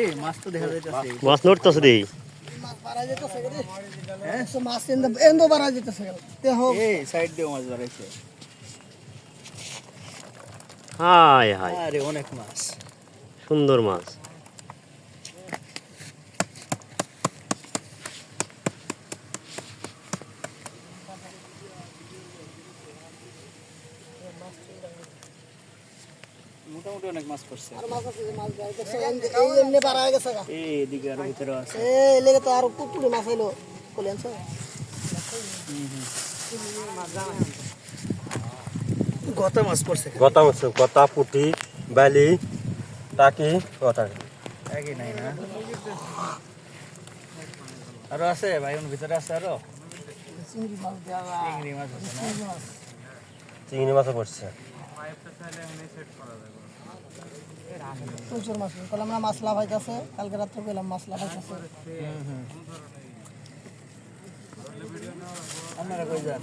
এই মাছ তো দেখা যাইতেছে। মাছ নড়তেছে দেই। মাছ বাড়া হ্যাঁ মাছ এন্দ এন্দ বাড়া যেতেছে তে হোক। এই সাইড দিয়ে মাছ বাড়াইছে। হাই হাই আরে অনেক মাছ। সুন্দর মাছ। মোটামুটি অনেক মাছ পড়ছে। আর মাছ আছে মাছ এই এমনি বাড়া গেছে এই এদিকে আর ভিতরে আছে। এই লেগে তো আর মাছ স্যার গত মাছ পড়ছে। গতা মাছ গতা পুটি বালি টাকি একই নাই না। আরও আছে ভাই ওর ভিতরে আছে আরও। চিংড়ি মাছ চিংড়ি মাছ আছে চিংড়ি মাছ মাছও পড়ছে। প্রচুর মাছ। কলাম না মাছ লাভাইতেছে কালকে রাত্রে পেলাম মাছ লাভাইতেছে আপনারা কই যান?